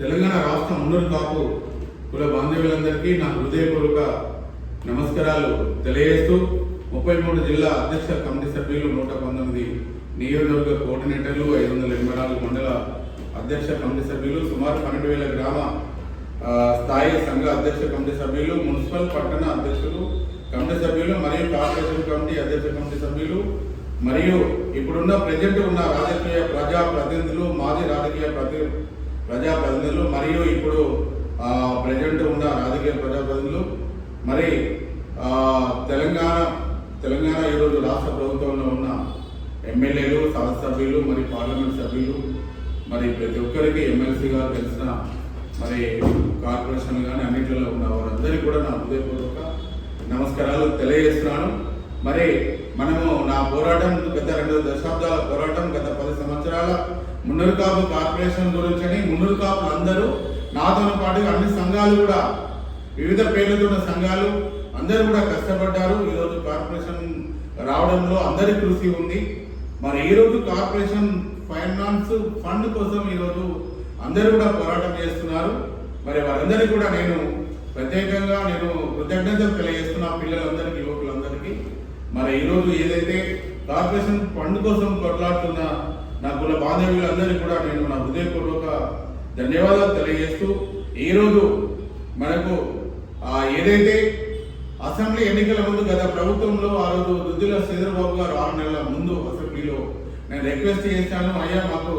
తెలంగాణ రాష్ట్ర మున్నూరు కాపు కుల బాంధవ్యులందరికీ నా హృదయపూర్వక నమస్కారాలు తెలియజేస్తూ ముప్పై మూడు జిల్లా అధ్యక్ష కమిటీ సభ్యులు నూట పంతొమ్మిది నియోజకవర్గ కోఆర్డినేటర్లు ఐదు వందల ఎనభై నాలుగు మండల అధ్యక్ష కమిటీ సభ్యులు సుమారు పన్నెండు వేల గ్రామ స్థాయి సంఘ అధ్యక్ష కమిటీ సభ్యులు మున్సిపల్ పట్టణ అధ్యక్షులు కమిటీ సభ్యులు మరియు కార్పొరేషన్ కమిటీ అధ్యక్ష కమిటీ సభ్యులు మరియు ఇప్పుడున్న ప్రజెంట్ ఉన్న రాజకీయ ప్రజా ప్రతినిధులు మాజీ రాజకీయ ప్రతి ప్రజా ప్రతినిధులు మరియు ఇప్పుడు ప్రజెంట్ ఉన్న రాజకీయ ప్రజాప్రతినిధులు మరి తెలంగాణ తెలంగాణ ఈరోజు రాష్ట్ర ప్రభుత్వంలో ఉన్న ఎమ్మెల్యేలు సభ్యులు మరి పార్లమెంట్ సభ్యులు మరి ప్రతి ఒక్కరికి ఎమ్మెల్సీగా తెలిసిన మరి కార్పొరేషన్ కానీ అన్నింటిలో ఉన్న వారందరికీ కూడా నా హృదయపూర్వక నమస్కారాలు తెలియజేస్తున్నాను. మరి మనము నా పోరాటం గత రెండు దశాబ్దాల పోరాటం గత పది సంవత్సరాల మున్నూరు కాపు కార్పొరేషన్ గురించి అని మున్నూరు కాపులు అందరూ నాతో పాటు అన్ని సంఘాలు కూడా వివిధ పేర్లతో ఉన్న సంఘాలు అందరూ కూడా కష్టపడ్డారు. ఈరోజు కార్పొరేషన్ రావడంలో అందరి కృషి ఉంది. మరి ఈరోజు కార్పొరేషన్ ఫైనాన్స్ ఫండ్ కోసం ఈరోజు అందరూ కూడా పోరాటం చేస్తున్నారు. మరి వారందరికీ కూడా నేను ప్రత్యేకంగా నేను కృతజ్ఞతలు తెలియజేస్తున్నా పిల్లలందరికీ యువకులందరికీ. మరి ఈరోజు ఏదైతే కార్పొరేషన్ ఫండ్ కోసం కొట్లాడుతున్న నా కుల బాంధవ్యులందరికీ కూడా నేను నా హృదయపూర్వక ధన్యవాదాలు తెలియజేస్తూ ఈరోజు మనకు ఏదైతే అసెంబ్లీ ఎన్నికల ముందు గత ప్రభుత్వంలో ఆ రోజు దుద్దిల శ్రీధరబాబు గారు ఆరు నెలల ముందు అసెంబ్లీలో నేను రిక్వెస్ట్ చేశాను అయ్యా మాకు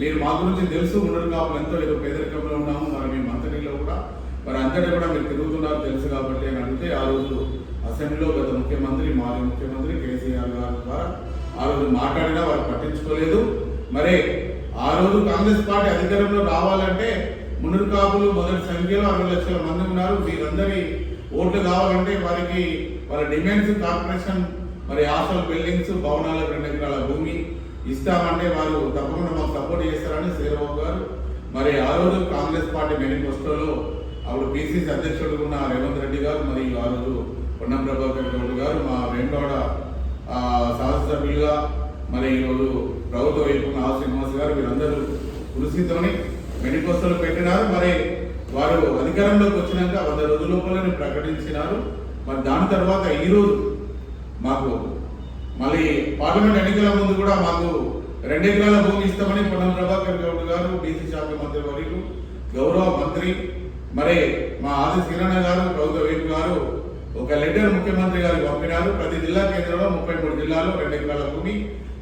మీరు మా గురించి తెలుసు ఉండరు కాబట్టి ఎంతో ఏదో పేదరికంలో ఉన్నాము మరి మీ మంత్రిలో కూడా మరి అంతటా కూడా మీరు తిరుగుతున్నారు తెలుసు కాబట్టి అని అడిగితే ఆ రోజు అసెంబ్లీలో గత ముఖ్యమంత్రి మాజీ ముఖ్యమంత్రి కేసీఆర్ గారి ద్వారా ఆ రోజు మాట్లాడినా వారు పట్టించుకోలేదు. మరి ఆ రోజు కాంగ్రెస్ పార్టీ అధికారంలో రావాలంటే మునురు కాపులు మొదటి సంఖ్యలో అరవై లక్షల మంది ఉన్నారు. వీరందరి ఓట్లు కావాలంటే వారికి వాళ్ళ డిమాండ్స్ కార్పొరేషన్ మరి హాస్టల్ బిల్డింగ్స్ భవనాలకు రెండు ఎకరాల భూమి ఇస్తామంటే వారు తప్పకుండా మాకు సపోర్ట్ చేస్తారని శ్రీరాబాబు గారు. మరి ఆ రోజు కాంగ్రెస్ పార్టీ మేనిఫెస్టోలో అప్పుడు బీసీసీ అధ్యక్షుడు ఉన్న రేవంత్ రెడ్డి గారు మరియు ఆ రోజు పొన్నం ప్రభాకర్ గౌడ్ గారు మా వెంకట శాసనసభ్యులుగా మరి ఈరోజు ప్రభుత్వ వైపు నా శ్రీనివాస్ గారు వీరందరూ కృషితోని మేనిఫెస్టోలు పెట్టినారు. మరి వారు అధికారంలోకి వచ్చినాక వంద రోజుల లోపలని ప్రకటించినారు. మరి దాని తర్వాత ఈరోజు మాకు మళ్ళీ పార్లమెంట్ ఎన్నికల ముందు కూడా మాకు రెండు ఎకరాల భూమి ఇస్తామని పొన్నం ప్రభాకర్ గౌడ్ గారు బీసీ శాఖ మంత్రి వర్యులు గౌరవ మంత్రి మరి మా ఆది శ్రీరణ గారు ప్రభుత్వ వైపు గారు ఒక లెటర్ ముఖ్యమంత్రి గారికి పంపినారు. ప్రతి జిల్లా కేంద్రంలో ముప్పై మూడు జిల్లాలో రెండు ఎకరాల భూమి.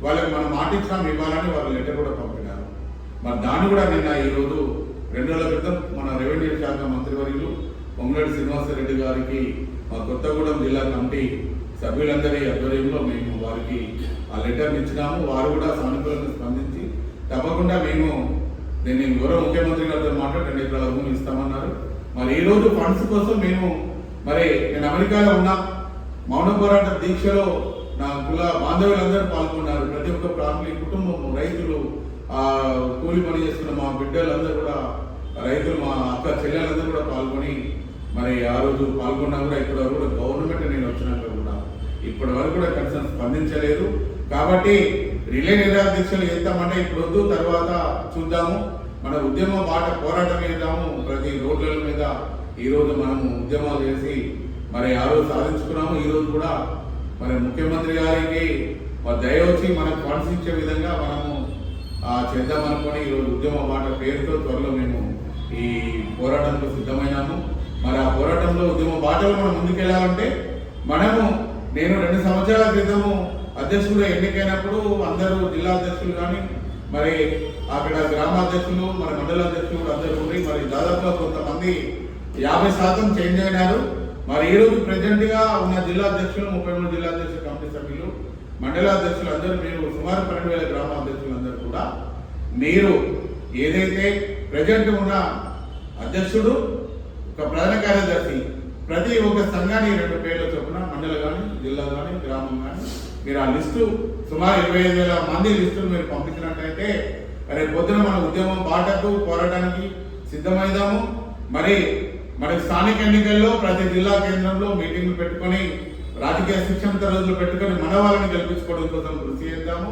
వాళ్ళకి మనం మాటిస్తాం ఇవ్వాలని వాళ్ళు లెటర్ కూడా పంపినారు. మరి దాన్ని కూడా నిన్న ఈరోజు రెండు రోజుల క్రితం మన రెవెన్యూ శాఖ మంత్రివర్యులు పొంగులేటి శ్రీనివాసరెడ్డి గారికి మా కొత్తగూడెం జిల్లా కమిటీ సభ్యులందరి ఆధ్వర్యంలో మేము వారికి ఆ లెటర్ ఇచ్చినాము. వారు కూడా సానుకూలంగా స్పందించి తప్పకుండా మేము దీన్ని గౌరవ ముఖ్యమంత్రి గారితో మాట్లాడి రెండు ఎకరాల భూమి ఇస్తామన్నారు. మరి ఈ రోజు ఫండ్స్ కోసం మేము మరి నేను అమెరికాలో ఉన్నా మౌన పోరాట దీక్షలో నా కుల బాంధవ్యులందరూ పాల్గొన్నారు. ప్రతి ఒక్క ఫ్యామిలీ కుటుంబం రైతులు కూలి పని చేస్తున్న మా బిడ్డలందరూ కూడా రైతులు మా అక్క చెల్లెలందరూ కూడా పాల్గొని మరి ఆ రోజు పాల్గొన్నా కూడా ఇక్కడ కూడా గవర్నమెంట్ నేను వచ్చినాక కూడా ఇప్పటి వరకు కూడా కనీసం స్పందించలేదు. కాబట్టి రిలే దీక్షలు చేస్తామంటే ఇప్పుడు వద్దు తర్వాత చూద్దాము. మన ఉద్యమ బాట పోరాటం చేద్దాము. ప్రతి రోడ్ల మీద ఈరోజు మనము ఉద్యమాలు చేసి మరి ఆ రోజు సాధించుకున్నాము. ఈరోజు కూడా మరి ముఖ్యమంత్రి గారికి మరి దయ వచ్చి మనకు ఫండ్స్ ఇచ్చే విధంగా మనము ఆ చేద్దామనుకొని ఈరోజు ఉద్యమ బాట పేరుతో త్వరలో మేము ఈ పోరాటంలో సిద్ధమైనాము. మరి ఆ పోరాటంలో ఉద్యమ బాటలో మనం ముందుకెళ్ళాలంటే మనము నేను రెండు సంవత్సరాల క్రితము అధ్యక్షులుగా ఎన్నికైనప్పుడు అందరూ జిల్లా అధ్యక్షులు కానీ మరి అక్కడ గ్రామాధ్యక్షులు మరి మండల అధ్యక్షులు అందరూ ఉండి మరి దాదాపుగా కొంతమంది యాభై శాతం చేంజ్ అయినారు. మరి ఈ రోజు గా ఉన్న జిల్లా అధ్యక్షులు ముప్పై మూడు జిల్లా అధ్యక్షులు కమిటీ సభ్యులు మండల అధ్యక్షులు అందరూ మీరు సుమారు పన్నెండు వేల గ్రామ అధ్యక్షులు అందరూ కూడా మీరు ఏదైతే ప్రజెంట్ ఉన్న అధ్యక్షుడు ఒక ప్రధాన కార్యదర్శి ప్రతి ఒక్క సంఘాన్ని రెండు పేర్ల చొప్పున మండలం కానీ జిల్లా కానీ గ్రామం కానీ మీరు ఆ లిస్టు సుమారు ఇరవై ఐదు వేల మంది లిస్టులు మీరు పంపించినట్టయితే రేపు పొద్దున మన ఉద్యమం బాటకు పోరాటానికి సిద్ధమైదాము. మరి మరి స్థానిక ఎన్నికల్లో ప్రతి జిల్లా కేంద్రంలో మీటింగ్లు పెట్టుకొని రాజకీయ శిక్షణ తరగతులు పెట్టుకొని మన వాళ్ళని గెలిపించుకోవడం కోసం కృషి చేద్దాము.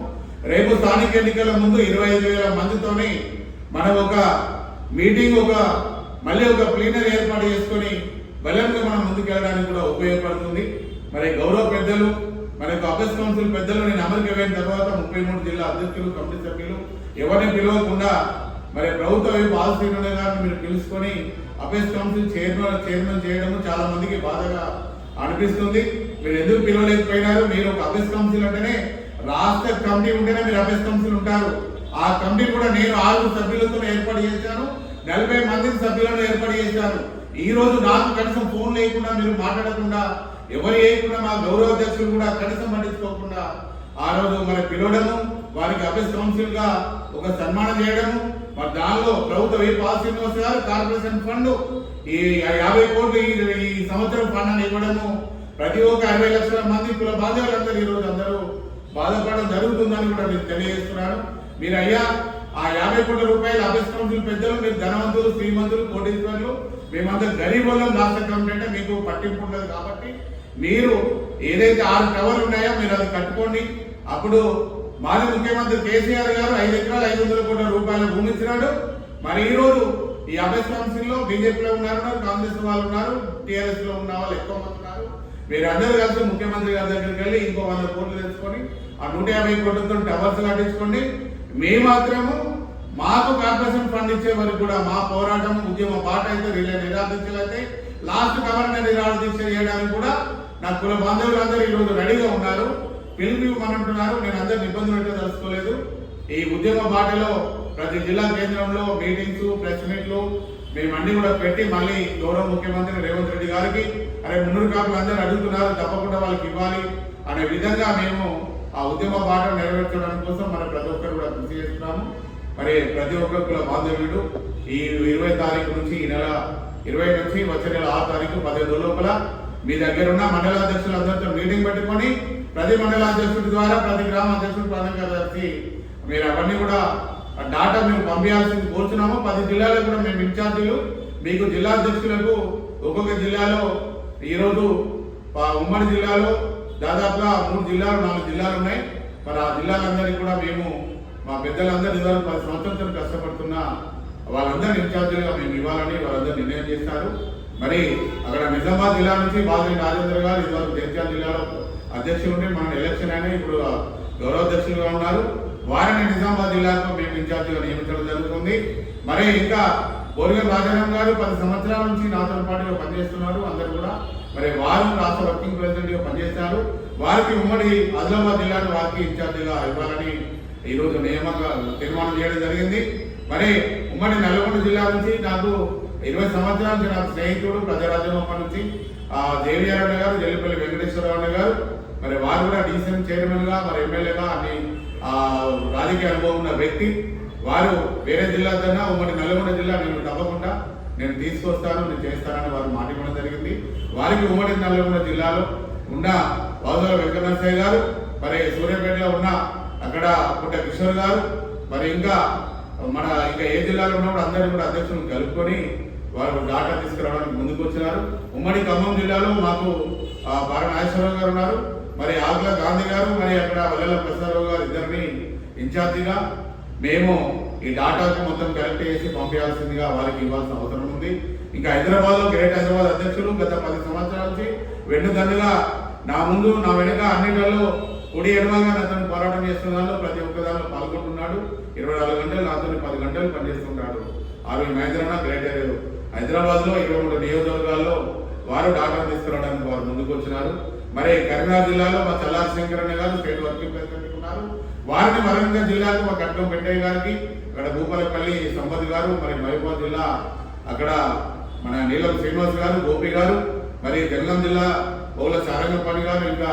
రేపు స్థానిక ఎన్నికల ముందు ఇరవై ఐదు వేల మందితోని మనం ఒక మీటింగ్ ఒక మళ్ళీ ఒక ప్లీనర్ ఏర్పాటు చేసుకొని బలంగా మనం ముందుకెళ్ళడానికి కూడా ఉపయోగపడుతుంది. మరి గౌరవ పెద్దలు మరి అపెస్ కౌన్సిల్ పెద్దలు నేను అమెరికా వెళ్ళిన తర్వాత ముప్పై మూడు జిల్లా అధ్యక్షులు కమిటీ సభ్యులు ఎవరిని పిలవకుండా మరి ప్రభుత్వ వైపు ఆశ్రయం గారిని మీరు పిలుచుకొని అపెస్ కౌన్సిల్ చైర్మన్ చైర్మన్ చేయడము చాలా మందికి బాధగా అనిపిస్తుంది. మీరు ఎందుకు పిలవలేకపోయినారు? మీరు ఒక అపెస్ కౌన్సిల్ అంటేనే రాష్ట్ర కమిటీ ఉంటేనే మీరు అపెస్ కౌన్సిల్ ఉంటారు. ఆ కమిటీ కూడా నేను ఆరు సభ్యులతో ఏర్పాటు చేశాను. నలభై మంది సభ్యులను ఏర్పాటు చేశాను ఈ రోజు నాకు కనీసం ఫోన్ లేకుండా మీరు మాట్లాడకుండా ఎవరు వేయకుండా మా గౌరవ అధ్యక్షులు కూడా కనీసం పట్టించుకోకుండా ఆ రోజు మరి పిలవడము వారికి అఫీస్ కౌన్సిల్గా ఒక సన్మానం చేయడము మరి దానిలో ప్రభుత్వ ఏ పాల్ శ్రీనివాస్ గారు కార్పొరేషన్ ఫండ్ ఈ యాభై కోట్లు ఈ- సంవత్సరం ఫండ్ అని ఇవ్వడము ప్రతి ఒక్క అరవై లక్షల మంది కుల బాధ్యులందరూ ఈ అందరూ బాధపడడం జరుగుతుందని కూడా నేను తెలియజేస్తున్నాను మీరు అయ్యా ఆ యాభై కోట్ల రూపాయలు అఫీస్ కౌన్సిల్ పెద్దలు మీరు ధనవంతులు శ్రీమంతులు కోటీశ్వరులు మేమంతా గరీబ్ వాళ్ళం రాష్ట్ర కమిటీ అంటే మీకు పట్టింపు ఉండదు కాబట్టి మీరు ఏదైతే ఆరు టవర్లు ఉన్నాయో మీరు అది కట్టుకోండి. అప్పుడు మాజీ ముఖ్యమంత్రి కేసీఆర్ గారు ఐదు ఎకరాలు ఐదు వందల కోట్ల రూపాయల భూమి ఇచ్చినాడు. మరి ఈ రోజు ఈ అభ్యస్లో బీజేపీలో ఉన్నారు కాంగ్రెస్ వాళ్ళు ఉన్నారు టీఆర్ఎస్లో ఉన్న వాళ్ళు ఎక్కువ మంది ఉన్నారు. మీరు అందరూ కలిసి ముఖ్యమంత్రి గారి దగ్గరికి వెళ్ళి ఇంకో వంద కోట్లు తెచ్చుకొని ఆ నూట యాభై కోట్లతో టవర్స్ కట్టించుకోండి మేము మాత్రము మాకు కార్పొరేషన్ ఫండ్ ఇచ్చే వరకు కూడా మా పోరాటం ఉద్యమ పాట అయితే రిలే నిరాధించాలైతే లాస్ట్ గవర్నర్ నిరాదీక్ష చేయడానికి కూడా నా కుల బాంధవులందరూ ఈరోజు రెడీగా ఉన్నారు. పిలుపు ఇవ్వమనంటున్నారు నేను అందరిని ఇబ్బందులు అంటే తెలుసుకోలేదు ఈ ఉద్యమ బాటలో ప్రతి జిల్లా కేంద్రంలో మీటింగ్స్ ప్రెస్ మీట్లు మేము అన్ని కూడా పెట్టి మళ్ళీ గౌరవ ముఖ్యమంత్రి రేవంత్ రెడ్డి గారికి అరే మున్నూరు కాపులు అందరూ అడుగుతున్నారు తప్పకుండా వాళ్ళకి ఇవ్వాలి అనే విధంగా మేము ఆ ఉద్యమ బాట నెరవేర్చడం కోసం మనం ప్రతి ఒక్కరు కూడా కృషి చేస్తున్నాము. మరి ప్రతి ఒక్కరు బాంధవ్యుడు. ఈ ఇరవై తారీఖు నుంచి ఈ నెల ఇరవై నుంచి వచ్చే నెల ఆరు తారీఖు పదిహేను లోపల మీ దగ్గర ఉన్న మండల అధ్యక్షులందరితో మీటింగ్ పెట్టుకొని ప్రతి మండల అధ్యక్షుడి ద్వారా ప్రతి గ్రామ అధ్యక్షుడు ప్రధాన కార్యదర్శి మీరు అవన్నీ కూడా డాటా మేము పంపించాల్సింది కోరుతున్నాము. పది జిల్లాలకు కూడా మేము ఇన్ఛార్జీలు. మీకు జిల్లా అధ్యక్షులకు ఒక్కొక్క జిల్లాలో ఈరోజు ఉమ్మడి జిల్లాలో దాదాపుగా మూడు జిల్లాలు నాలుగు జిల్లాలు ఉన్నాయి. మరి ఆ జిల్లాలందరికీ కూడా మేము మా పెద్దలందరూ ఇదివరకు పది సంవత్సరాలు కష్టపడుతున్న వాళ్ళందరూ ఇన్ఛార్జీలుగా మేము ఇవ్వాలని వాళ్ళందరూ నిర్ణయం చేస్తారు. మరి అక్కడ నిజామాబాద్ జిల్లా నుంచి బాలరెడ్డి రాజేంద్ర గారు ఇదివరకు జగిత్యాల జిల్లాలో అధ్యక్షులు ఉంటే మన ఎలక్షన్ అయినా ఇప్పుడు గౌరవ అధ్యక్షులుగా ఉన్నారు. వారిని నిజామాబాద్ జిల్లాకు మేము ఇన్ఛార్జిగా నియమించడం జరుగుతుంది. మరి ఇంకా బోరిగల్ రాజారాం గారు పది సంవత్సరాల నుంచి నాతో పాటుగా పనిచేస్తున్నారు. అందరు కూడా మరి వారు రాష్ట్ర వర్కింగ్ ప్రెసిడెంట్గా పనిచేస్తారు వారికి ఉమ్మడి ఆదిలాబాద్ జిల్లాను వారికి ఇన్ఛార్జిగా ఇవ్వాలని ఈ రోజు నియామక తీర్మానం చేయడం జరిగింది. మరి ఉమ్మడి నల్గొండ జిల్లా నుంచి నాకు ఇరవై సంవత్సరాల నుంచి నాకు స్నేహితుడు ప్రజారాజ్యం నుంచి ఆ గారు జల్లిపల్లి వెంకటేశ్వరరావు గారు మరి వారు కూడా డీసీఎం చైర్మన్గా మరి ఎమ్మెల్యేగా అని ఆ, రాజకీయ అనుభవం ఉన్న వ్యక్తి. వారు వేరే జిల్లా కన్నా ఉమ్మడి నల్గొండ జిల్లా నేను తప్పకుండా నేను తీసుకొస్తాను నేను చేస్తానని వారు మాట ఇవ్వడం జరిగింది. వారికి ఉమ్మడి నల్గొండ జిల్లాలో ఉన్న వాసుల వెంకటనరసయ్య గారు మరి సూర్యాపేటలో ఉన్న అక్కడ పుట్ట కిషోర్ గారు మరి ఇంకా మన ఇంకా ఏ జిల్లాలో ఉన్నప్పుడు అందరినీ కూడా అధ్యక్షులను కలుపుకొని వారు డాటా తీసుకురావడానికి ముందుకు వచ్చినారు. ఉమ్మడి ఖమ్మం జిల్లాలో మాకు పార నాగేశ్వరరావు గారు ఉన్నారు. మరి ఆకుల గాంధీ గారు మరి అక్కడ వల్లెల ప్రసాదరావు గారు ఇద్దరిని ఇన్ఛార్జిగా మేము ఈ డాటాకు మొత్తం కలెక్ట్ చేసి పంపించాల్సిందిగా వారికి ఇవ్వాల్సిన అవసరం ఉంది. ఇంకా హైదరాబాద్లో గ్రేట్ హైదరాబాద్ అధ్యక్షులు గత పది సంవత్సరాల నుంచి వెన్నుదన్నుగా నా ముందు నా వెనుక అన్నిటిలో కుడి ఎడమగా అతను పోరాటం చేస్తున్నాడు ప్రతి ఒక్క దానిలో పాల్గొంటున్నాడు. ఇరవై నాలుగు గంటలు నాతో పది గంటలు పనిచేస్తుంటాడు. ఆరు మహేంద్రన్న గ్రేట్ హైదరాబాద్లో ఇరవై మూడు నియోజకవర్గాల్లో వారు డాటా తీసుకురావడానికి వారు ముందుకు వచ్చినారు. మరి కరీంనగర్ జిల్లాలో మా చల్లారి శంకరన్న గారు స్టేట్ వర్కింగ్ ప్రెసిడెంట్ ఉన్నారు. వారిని వరంగల్ జిల్లాకు మా కట్నం పెట్టయ్య గారికి అక్కడ భూపాలపల్లి సంపత్ గారు మరి మహబూబాద్ జిల్లా అక్కడ మన నీలం శ్రీనివాస్ గారు గోపి గారు మరి జనగాం జిల్లా పౌల సారంగపాణి గారు ఇంకా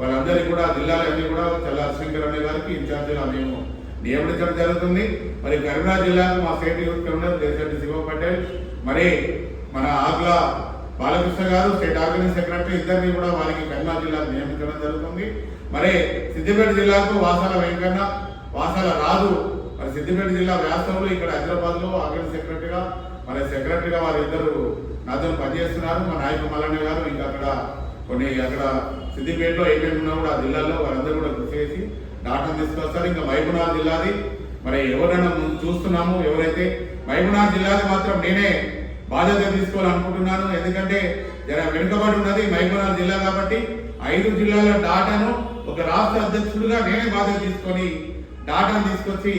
వాళ్ళందరికీ కూడా జిల్లాలన్నీ కూడా చల్లారి శంకర్ అనే గారికి ఇన్ఛార్జిగా మేము నియమించడం జరుగుతుంది. మరి కరీంనగర్ జిల్లాకు మా state youth commissioner Desetti Shiva Patel మరి మన ఆగ్లా బాలకృష్ణ గారు స్టేట్ ఆర్గనైజ్ సెక్రటరీ ఇద్దరిని కూడా వారికి కన్నా జిల్లా నియమించడం జరుగుతుంది. మరి సిద్దిపేట జిల్లాకు వాసాల వెంకన్న వాసాల రాజు మరి సిద్దిపేట జిల్లా వ్యాసంలో ఇక్కడ హైదరాబాద్లో ఆర్గనైజ్ సెక్రటరీగా మరి సెక్రటరీగా వారు ఇద్దరు నాతో పనిచేస్తున్నారు. మా నాయకు మల్లన్న గారు ఇంకా అక్కడ కొన్ని అక్కడ సిద్దిపేటలో ఏమేమి ఉన్నా కూడా ఆ జిల్లాలో వారందరూ కూడా కృషి చేసి డాటా తీసుకొస్తారు. ఇంకా మహబూబ్నగర్ జిల్లాది మరి ఎవరైనా చూస్తున్నాము ఎవరైతే మహబూబ్నగర్ జిల్లాది మాత్రం నేనే బాధ్యత తీసుకోవాలనుకుంటున్నాను. ఎందుకంటే జర వెనుకబడి ఉన్నది మహబూబ్నగర్ జిల్లా కాబట్టి ఐదు జిల్లాల డాటాను ఒక రాష్ట్ర అధ్యక్షుడిగా నేనే బాధ్యత తీసుకొని డాటాను తీసుకొచ్చి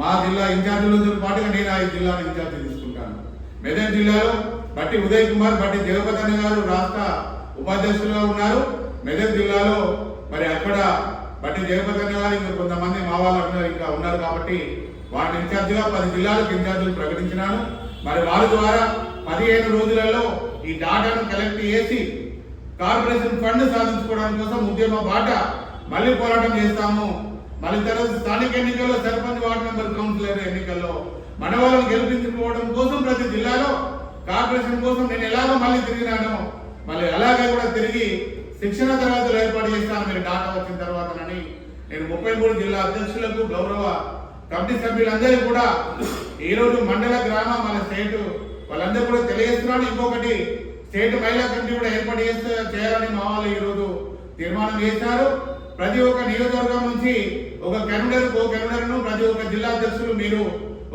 మా జిల్లా ఇన్ఛార్జీలతో పాటుగా నేను ఐదు జిల్లాల ఇన్ఛార్జి తీసుకుంటాను. మెదక్ జిల్లాలో బట్టి ఉదయ్ కుమార్ బట్టి జగపతి గారు రాష్ట్ర ఉపాధ్యక్షులుగా ఉన్నారు. మెదక్ జిల్లాలో మరి అక్కడ బట్టి జగపతి గారు ఇంకా కొంతమంది మా వాళ్ళు ఇంకా ఉన్నారు కాబట్టి వాటి ఇన్ఛార్జిగా పది జిల్లాలకు ఇన్ఛార్జీలు ప్రకటించినాను. మరి వారి ద్వారా పదిహేను రోజులలో ఈ డాటాను కలెక్ట్ చేసి కార్పొరేషన్ ఫండ్ సాధించుకోవడం కోసం ఉద్యమ బాట మళ్ళీ పోరాటం చేస్తాము. మళ్ళీ తర్వాత స్థానిక ఎన్నికల్లో సర్పంచ్ వార్డు మెంబర్ కౌన్సిలర్ ఎన్నికల్లో మన వాళ్ళని గెలిపించుకోవడం కోసం ప్రతి జిల్లాలో కార్పొరేషన్ కోసం నేను ఎలాగో మళ్ళీ తిరిగినాను మళ్ళీ అలాగే కూడా తిరిగి శిక్షణ తరగతులు ఏర్పాటు చేస్తాను. మీరు డాటా వచ్చిన తర్వాతనని నేను ముప్పై మూడు జిల్లా అధ్యక్షులకు గౌరవ కమిటీ సభ్యులందరికీ కూడా ఈరోజు మండల గ్రామ మన స్టేట్ వాళ్ళందరూ కూడా తెలియజేస్తున్నారు ఇంకొకటి స్టేట్ మహిళా కమిటీ కూడా ఏర్పాటు చేస్తే చేయాలని మా వాళ్ళు ఈ రోజు తీర్మానం చేశారు. ప్రతి ఒక్క నియోజకవర్గం నుంచి ఒక కెనడర్ ఓ కెనడర్ను ప్రతి ఒక్క జిల్లా అధ్యక్షులు మీరు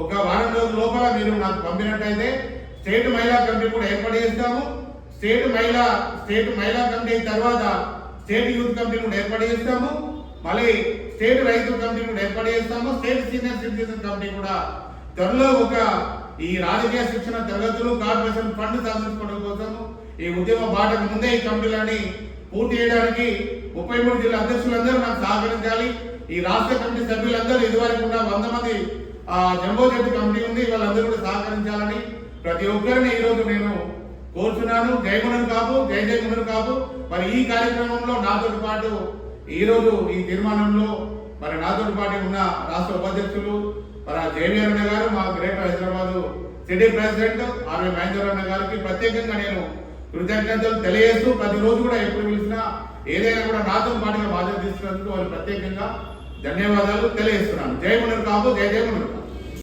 ఒక వారం రోజుల లోపల మీరు నాకు పంపినట్టయితే స్టేట్ మహిళా కమిటీ కూడా ఏర్పాటు చేస్తాము. స్టేట్ మహిళా స్టేట్ మహిళా కమిటీ అయిన తర్వాత స్టేట్ యూత్ కమిటీ కూడా ఏర్పాటు చేస్తాము. మళ్ళీ స్టేట్ రైతు కమిటీ కూడా ఏర్పాటు చేస్తాము. స్టేట్ సీనియర్ సిటిజన్ కమిటీ కూడా త్వరలో ఒక ఈ రాజకీయ శిక్షణ తరగతులు కార్పొరేషన్ ఫండ్ సాధించుకోవడం కోసం ఈ ఉద్యమ బాటకు ముందే ఈ కమిటీలని పూర్తి చేయడానికి ముప్పై మూడు జిల్లా అధ్యక్షులందరూ నాకు సహకరించాలి. ఈ రాష్ట్ర కమిటీ సభ్యులందరూ ఇదివరకు ఉన్న వంద మంది జంబో జట్టు కమిటీ ఉంది. వాళ్ళందరూ కూడా సహకరించాలని ప్రతి ఒక్కరిని ఈ రోజు నేను కోరుతున్నాను జయమునరు కాపు జయ జయమునరు కాపు. మరి ఈ కార్యక్రమంలో నాతో పాటు ఈ రోజు ఈ తీర్మానంలో మరి నాతో పాటు ఉన్న రాష్ట్ర ఉపాధ్యక్షులు మన జేవీఆర్ అన్న గారు మా greater Hyderabad city president RV Mahender అన్న గారికి ప్రత్యేకంగా నేను కృతజ్ఞతలు తెలియజేస్తూ ప్రతిరోజు కూడా ఎప్పుడు పిలిచినా ఏదైనా కూడా నాతో పాటుగా బాధ్యత తీసుకున్నందుకు వాళ్ళు ప్రత్యేకంగా ధన్యవాదాలు తెలియజేస్తున్నాను. జయమునరు కాపు జయ జయమునరు కాపు.